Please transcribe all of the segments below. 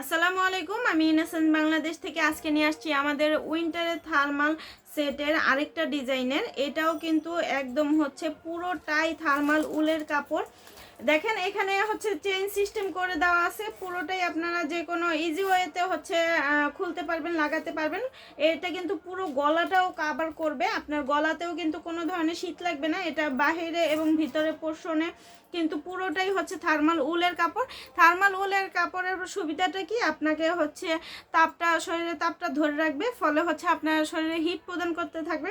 আসসালামু আলাইকুম, আমি ইনোসেন্ট বাংলাদেশ থেকে আজকে নিয়ে আসছি আমাদের উইন্টারের থার্মাল সেটের আরেকটা ডিজাইনের। এটাও কিন্তু একদম হচ্ছে পুরোটাই থার্মাল উলের কাপড়। দেখেন, এখানে হচ্ছে চেইন সিস্টেম করে দেওয়া আছে। পুরোটাই আপনারা যে কোনো ইজি ওয়েতে হচ্ছে খুলতে পারবেন, লাগাতে পারবেন। এটা কিন্তু পুরো গলাটাও কাভার করবে। আপনার গলাতেও কিন্তু কোনো ধরনের শীত লাগবে না। এটা বাহিরে এবং ভিতরে পোষণে কিন্তু পুরোটাই হচ্ছে থার্মাল উলের কাপড়। থার্মাল উলের কাপড়ের সুবিধাটা কি? আপনাকে হচ্ছে তাপটা, শরীরে তাপটা ধরে রাখবে। ফলে হচ্ছে আপনার শরীরে হিট প্রদান করতে থাকবে।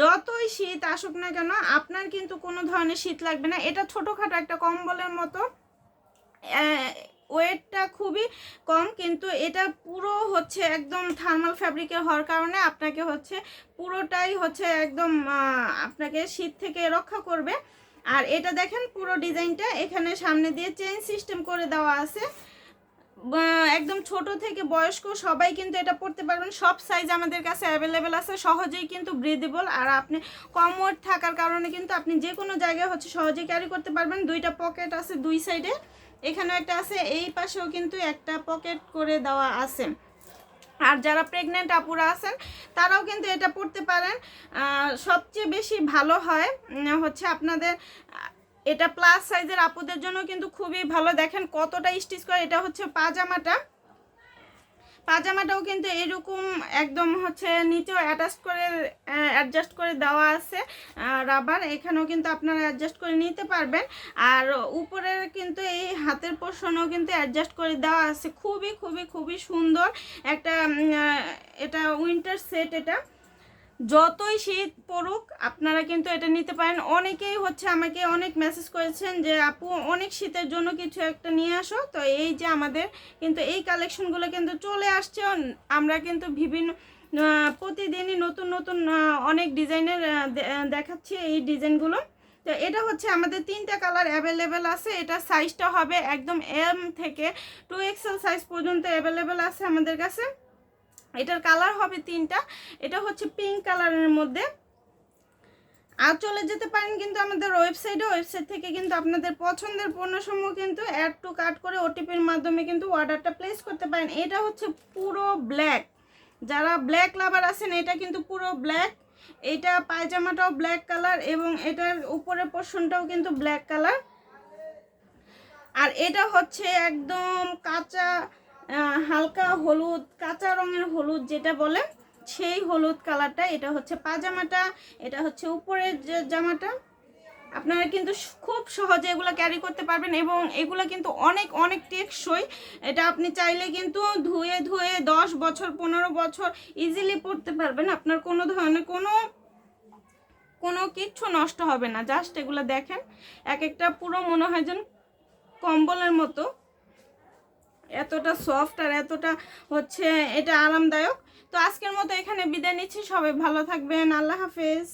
যতই শীত আসুক না কেন, আপনার কিন্তু কোনো ধরনের শীত লাগবে না। এটা ছোটোখাটো একটা কম্বলের মতো। ওয়েটটা খুবই কম, কিন্তু এটা পুরো হচ্ছে একদম থার্মাল ফ্যাব্রিকের হওয়ার কারণে আপনাকে হচ্ছে পুরোটাই হচ্ছে একদম আপনাকে শীত থেকে রক্ষা করবে। আর এটা দেখেন পুরো ডিজাইনটা, এখানে সামনে দিয়ে চেইন সিস্টেম করে দেওয়া আছে। একদম ছোট থেকে বয়স্ক সবাই কিন্তু এটা পড়তে পারবেন। সব সাইজ আমাদের কাছে অ্যাভেলেবেল আছে, সহজেই কিন্তু ব্রিদেবল আর আপনি কম ওয়েট থাকার কারণে কিন্তু আপনি যে কোনো জায়গায় হচ্ছে সহজেই ক্যারি করতে পারবেন। দুইটা পকেট আছে দুই সাইডে এখানেও একটা আছে, এই পাশেও কিন্তু একটা পকেট করে দেওয়া আছে। আর যারা প্রেগনেন্ট আপুরা আছেন, তারাও কিন্তু এটা পড়তে পারেন। সবচেয়ে বেশি ভালো হয় হচ্ছে আপনাদের এটা প্লাস সাইজের আপুদের জন্য কিন্তু খুবই ভালো। দেখেন কতটা স্টিচ করে, এটা হচ্ছে পাজামাটা। পাজামাটাও কিন্তু এরকম একদম হচ্ছে নিচেও অ্যাটাচ করে অ্যাডজাস্ট করে দেওয়া আছে। রাবার এখানেও কিন্তু আপনারা অ্যাডজাস্ট করে নিতে পারবেন। আর উপরের কিন্তু এই হাতের পোর্শনও কিন্তু অ্যাডজাস্ট করে দেওয়া আছে। খুবই খুবই খুবই সুন্দর একটা এটা উইন্টার সেট এটা। যতই শীত পড়ুক, আপনারা কিন্তু এটা নিতে পারেন। অনেকেই হচ্ছে আমাকে অনেক মেসেজ করেছেন যে, আপু, অনেক শীতের জন্য কিছু একটা নিয়ে আসো। তো এই যে আমাদের কিন্তু এই কালেকশনগুলো কিন্তু চলে আসছে। আমরা কিন্তু বিভিন্ন প্রতিদিনই নতুন নতুন অনেক ডিজাইনের দেখাচ্ছি এই ডিজাইনগুলো তো এটা হচ্ছে আমাদের তিনটা কালার অ্যাভেলেবেল আছে। এটা সাইজটা হবে একদম এম থেকে টু এক্সেল সাইজ পর্যন্ত অ্যাভেলেবেল আছে আমাদের কাছে। এটার কালার হবে তিনটা। এটা হচ্ছে পিঙ্ক কালারের মধ্যে। আর চলে যেতে পারেন কিন্তু আমাদের ওয়েবসাইটে ওয়েবসাইট থেকে কিন্তু আপনাদের পছন্দের পণ্যসমূহ কিন্তু অ্যাড টু কাট করে ওটিপির মাধ্যমে কিন্তু অর্ডারটা প্লেস করতে পারেন। এটা হচ্ছে পুরো ব্ল্যাক যারা ব্ল্যাক লাভার আছেন, এটা কিন্তু পুরো ব্ল্যাক এটা পায়জামাটাও ব্ল্যাক কালার এবং এটার উপরের পোর্শনটাও কিন্তু ব্ল্যাক কালার আর এটা হচ্ছে একদম কাঁচা হালকা হলুদ, কাঁচা রঙের হলুদ যেটা বলে, সেই হলুদ কালারটা। এটা হচ্ছে পাজামাটা, এটা হচ্ছে উপরের জামাটা। আপনারা কিন্তু খুব সহজে এগুলো ক্যারি করতে পারবেন এবং এগুলো কিন্তু অনেক অনেক টেকসই। এটা আপনি চাইলে কিন্তু ধুয়ে ধুয়ে দশ বছর, পনেরো বছর ইজিলি পরতে পারবেন। আপনার কোনো ধরনের কোনো কোনো কিচ্ছু নষ্ট হবে না। জাস্ট এগুলো দেখেন, এক একটা পুরো মনে হয় যেন কম্বলের মতো। এতটা সফট আর এতটা হচ্ছে এটা আরামদায়ক। তো আজকের মতো এখানে বিদায় নিচ্ছি। সবাই ভালো থাকবেন। আল্লাহ হাফেজ।